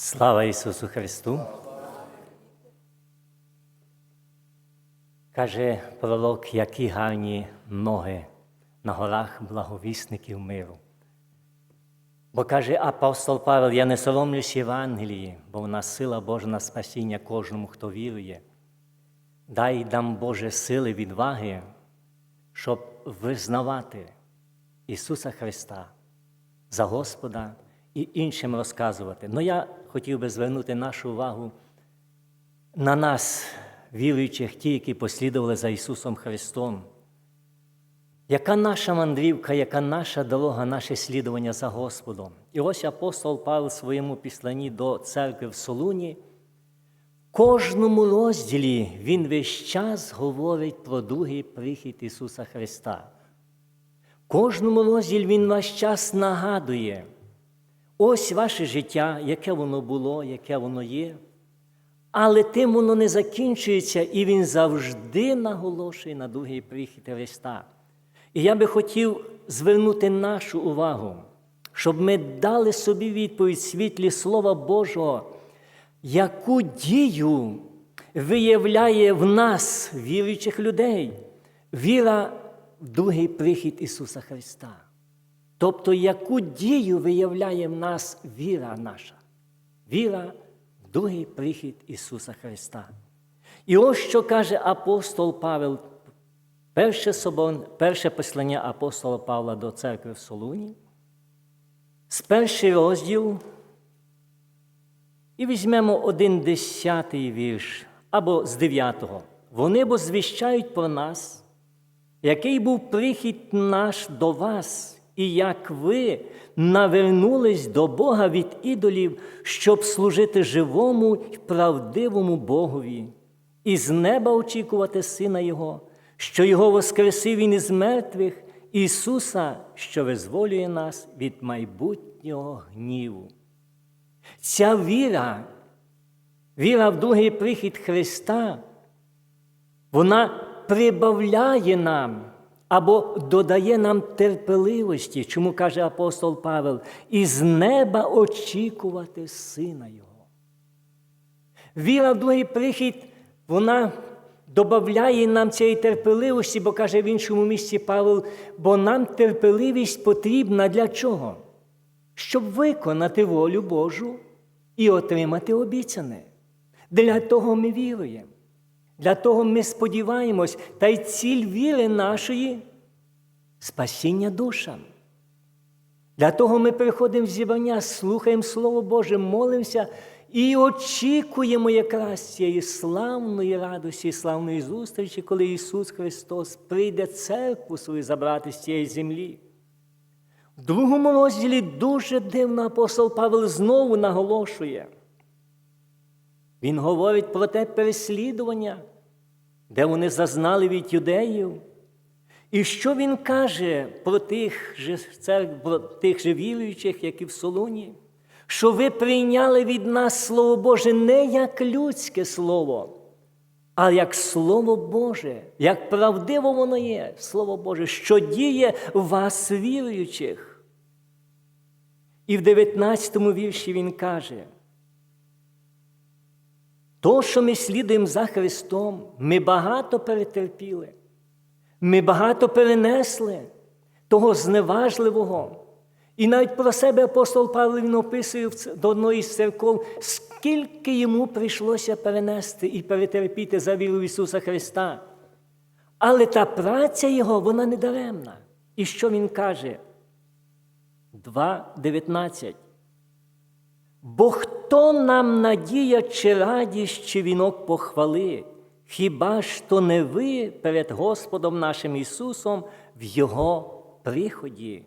Слава Ісусу Христу! Каже пророк, які гарні ноги на горах благовісників миру. Бо каже апостол Павел, я не соромлюсь Євангелії, бо вона сила Божа на спасіння кожному, хто вірує. Дай нам Боже сили, відваги, щоб визнавати Ісуса Христа за Господа і іншим розказувати. Ну я хотів би звернути нашу увагу на нас, віруючих, ті, які послідували за Ісусом Христом. Яка наша мандрівка, яка наша дорога, наше слідування за Господом? І ось апостол Павло в своєму післанні до церкви в Солуні, в кожному розділі він весь час говорить про другий прихід Ісуса Христа. В кожному розділі Він весь час нагадує, ось ваше життя, яке воно було, яке воно є. Але тим воно не закінчується, і він завжди наголошує на другий прихід Христа. І я би хотів звернути нашу увагу, щоб ми дали собі відповідь світлі Слова Божого, яку дію виявляє в нас, віруючих людей, віра в другий прихід Ісуса Христа. Тобто, яку дію виявляє в нас віра наша, віра в другий прихід Ісуса Христа. І ось що каже апостол Павел, перше, собор, перше послання апостола Павла до церкви в Солуні, з перший розділ, і візьмемо один десятий вірш або з дев'ятого. Вони бо звіщають про нас, який був прихід наш до вас, і як ви навернулись до Бога від ідолів, щоб служити живому і правдивому Богові, і з неба очікувати Сина Його, що Його воскресив Він із мертвих, Ісуса, що визволює нас від майбутнього гніву. Ця віра, віра в другий прихід Христа, вона прибавляє нам або додає нам терпеливості, чому каже апостол Павел, із неба очікувати Сина Його. Віра в другий прихід, вона додає нам цієї терпеливості, бо каже в іншому місці Павел, бо нам терпеливість потрібна для чого? Щоб виконати волю Божу і отримати обіцяне. Для того ми віруємо. Для того ми сподіваємось, та й ціль віри нашої спасіння душам. Для того ми приходимо в зібрання, слухаємо Слово Боже, молимося і очікуємо якраз цієї славної радості, славної зустрічі, коли Ісус Христос прийде церкву свою забрати з цієї землі. В другому розділі дуже дивно апостол Павел знову наголошує. Він говорить про те переслідування, де вони зазнали від юдеїв. І що він каже про тих же, церкв, про тих же віруючих, які в Солуні? Що ви прийняли від нас Слово Боже не як людське Слово, а як Слово Боже, як правдиво воно є, Слово Боже, що діє в вас віруючих. І в 19 вірші він каже, то, що ми слідуємо за Христом, ми багато перетерпіли, ми багато перенесли того зневажливого. І навіть про себе апостол Павло він описує до одної з церков, скільки йому прийшлося перенести і перетерпіти за віру Ісуса Христа. Але та праця Його, вона не даремна. І що Він каже? 2.19. Бо хто нам надія чи радість, чи вінок похвали, хіба ж то не ви перед Господом нашим Ісусом в Його приході?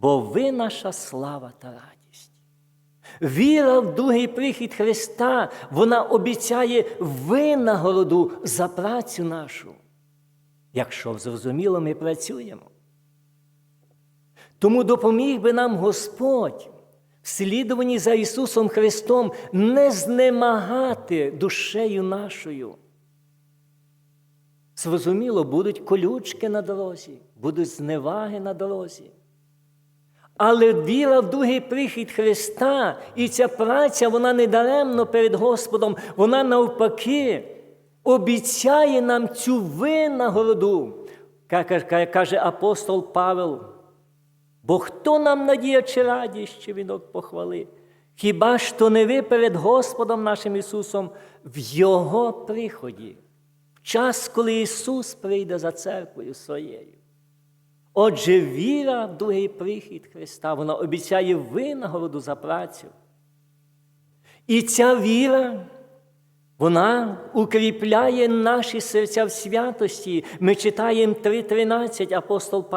Бо ви наша слава та радість. Віра в другий прихід Христа, вона обіцяє винагороду за працю нашу, якщо зрозуміло ми працюємо. Тому допоміг би нам Господь в слідуванні за Ісусом Христом не знемагати душею нашою. Зрозуміло, будуть колючки на дорозі, будуть зневаги на дорозі. Але віра в другий прихід Христа і ця праця, вона не даремно перед Господом, вона навпаки обіцяє нам цю винагороду, Ка- ка- каже апостол Павел. Бо хто нам надія чи радість, чи вінок похвали? Хіба ж то не ви перед Господом нашим Ісусом в Його приході, в час, коли Ісус прийде за церквою своєю? Отже, віра в другий прихід Христа, вона обіцяє винагороду за працю. І ця віра, вона укріпляє наші серця в святості. Ми читаємо 3.13, апостол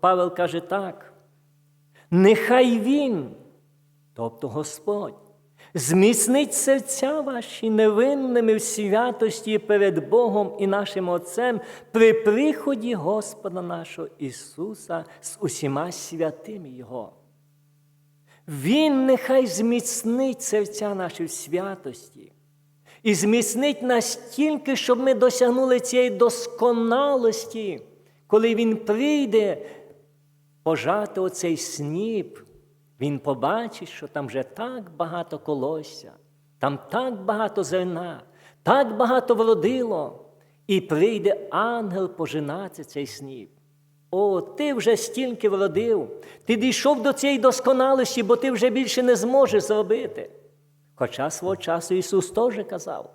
Павел каже так. Нехай Він, тобто Господь, зміцнить серця ваші невинними в святості перед Богом і нашим Отцем при приході Господа нашого Ісуса з усіма святими Його. Він нехай зміцнить серця наші в святості і зміцнить настільки, щоб ми досягнули цієї досконалості, коли Він прийде пожати оцей сніп, він побачить, що там вже так багато колосся, там так багато зерна, так багато вродило, і прийде ангел пожинати цей сніп. О, ти вже стільки вродив, ти дійшов до цієї досконалості, бо ти вже більше не зможеш зробити. Хоча свого часу Ісус теж казав: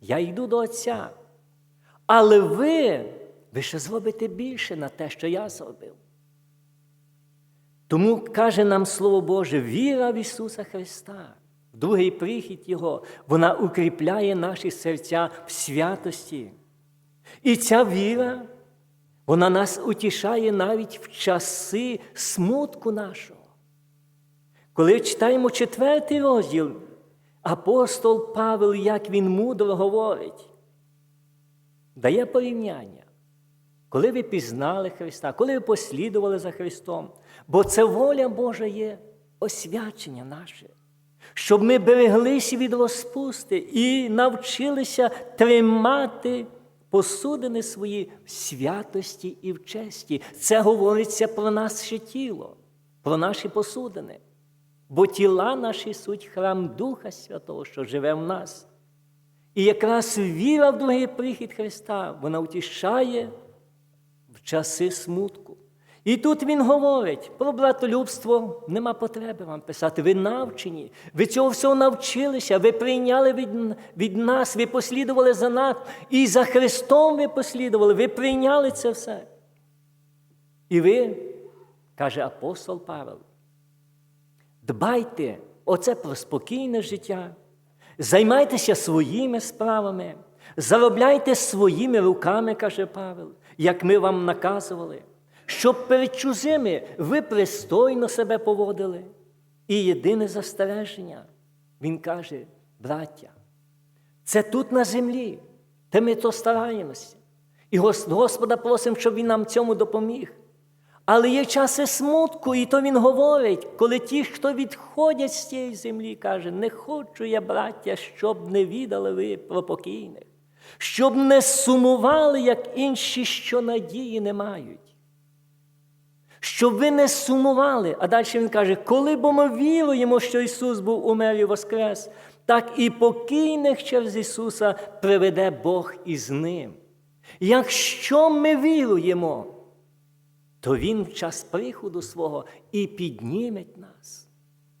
Я йду до Отця. Але ви, ви ще зробите більше на те, що я зробив. Тому каже нам Слово Боже, віра в Ісуса Христа, другий прихід Його, вона укріпляє наші серця в святості. І ця віра, вона нас утішає навіть в часи смутку нашого. Коли читаємо четвертий розділ, апостол Павел, як він мудро говорить, дає порівняння. Коли ви пізнали Христа, коли ви послідували за Христом, бо це воля Божа є освячення наше, щоб ми береглися від розпусти і навчилися тримати посудини свої в святості і в честі. Це говориться про наше тіло, про наші посудини. Бо тіла наші суть храм Духа Святого, що живе в нас. І якраз віра в другий прихід Христа, вона утішає в часи смутку. І тут він говорить про братолюбство, нема потреби вам писати. Ви навчені, ви цього всього навчилися, ви прийняли від, від нас, ви послідували за нас, і за Христом ви послідували, ви прийняли це все. І ви, каже апостол Павел, дбайте оце про спокійне життя, займайтеся своїми справами, заробляйте своїми руками, каже Павел, як ми вам наказували, щоб перед чужими ви пристойно себе поводили. І єдине застереження, він каже, браття, це тут на землі, де ми то стараємося. І Господа просимо, щоб Він нам цьому допоміг. Але є часи смутку, і то він говорить, коли ті, хто відходять з цієї землі, каже, не хочу я, браття, щоб не відали ви про покійних, щоб не сумували, як інші, що надії не мають. Щоб ви не сумували. А далі він каже, коли бо ми віруємо, що Ісус був умер і воскрес, так і покійних через Ісуса приведе Бог із ним. Якщо ми віруємо, то Він в час приходу свого і підніметь нас.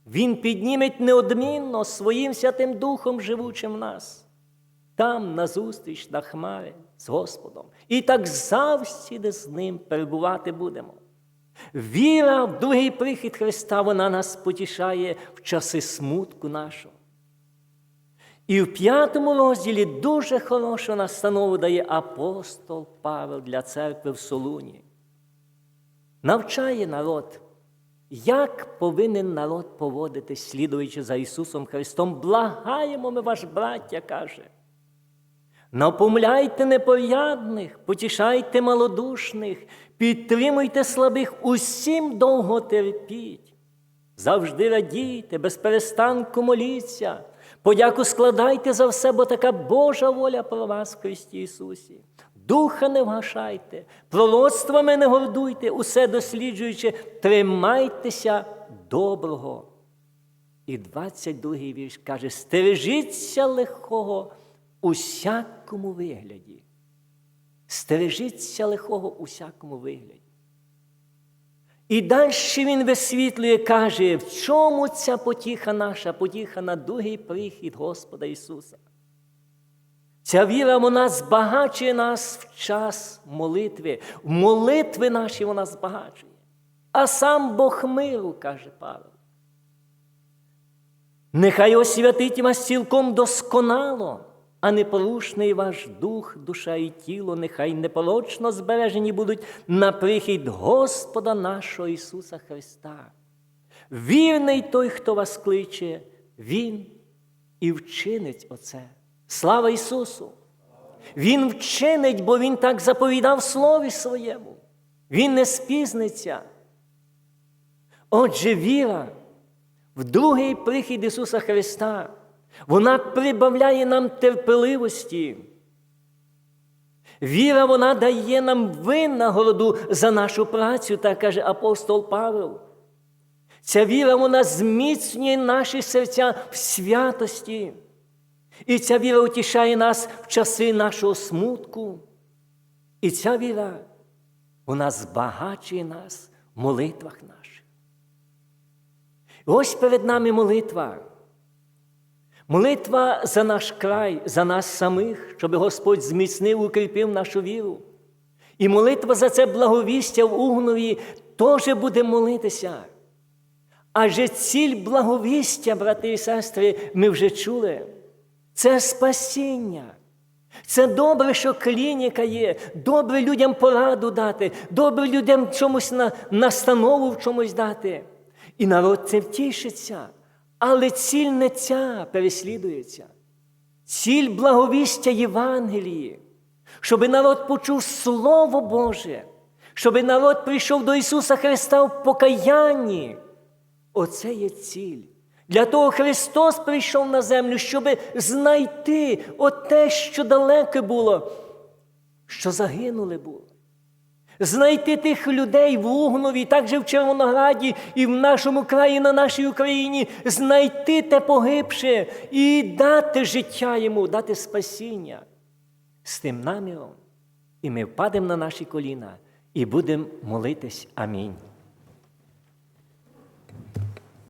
Він підніметь неодмінно своїм Святим Духом, живучим в нас, там назустріч на хмари з Господом. І так завсіди з Ним перебувати будемо. Віра в другий прихід Христа, вона нас потішає в часи смутку нашого. І в п'ятому розділі дуже хорошу настанову дає апостол Павел для церкви в Солуні. Навчає народ, як повинен народ поводитись, слідуючи за Ісусом Христом. Благаємо ми ваш браття, каже. Напомляйте непорядних, потішайте малодушних, підтримуйте слабих, усім довго терпіть. Завжди радійте, без перестанку моліться. Подяку складайте за все, бо така Божа воля про вас Христі Ісусі. Духа не вгашайте, пророцтвами не гордуйте, усе досліджуючи, тримайтеся доброго. І 22-й вірш каже: стережіться лихого у всякому вигляді. Стережіться лихого у всякому вигляді. І далі він висвітлює, каже, в чому ця потіха наша, потіха на другий прихід Господа Ісуса. Ця віра вона збагачує нас в час молитви. Молитви наші вона збагачує. А сам Бог миру, каже Павло. Нехай освятить вас цілком досконало, а непорушний ваш дух, душа і тіло, нехай непорочно збережені будуть на прихід Господа нашого Ісуса Христа. Вірний той, хто вас кличе, Він і вчинить оце. Слава Ісусу! Він вчинить, бо Він так заповідав Слові своєму. Він не спізниться. Отже, віра в другий прихід Ісуса Христа, вона прибавляє нам терпеливості. Віра вона дає нам винагороду за нашу працю, так каже апостол Павел. Ця віра вона зміцнює наші серця в святості. І ця віра утішає нас в часи нашого смутку. І ця віра, вона збагачує нас в молитвах наших. Ось перед нами молитва. Молитва за наш край, за нас самих, щоб Господь зміцнив, укріпив нашу віру. І молитва за це благовістя в Угнові теж буде молитися. Адже ціль благовістя, брати і сестри, ми вже чули. Це спасіння. Це добре, що клініка є, добре людям пораду дати, добре людям чомусь на, настанову в чомусь дати. І народ це втішиться. Але ціль не ця переслідується. Ціль благовістя Євангелії, щоб народ почув Слово Боже, щоб народ прийшов до Ісуса Христа в покаянні. Оце є ціль. Для того Христос прийшов на землю, щоб знайти оте, що далеке було, що загинули було. Знайти тих людей в Угнові, так же в Червонограді і в нашому краї, на нашій Україні, знайти те погибше і дати життя йому, дати спасіння з тим наміром. І ми впадемо на наші коліна і будемо молитись. Амінь.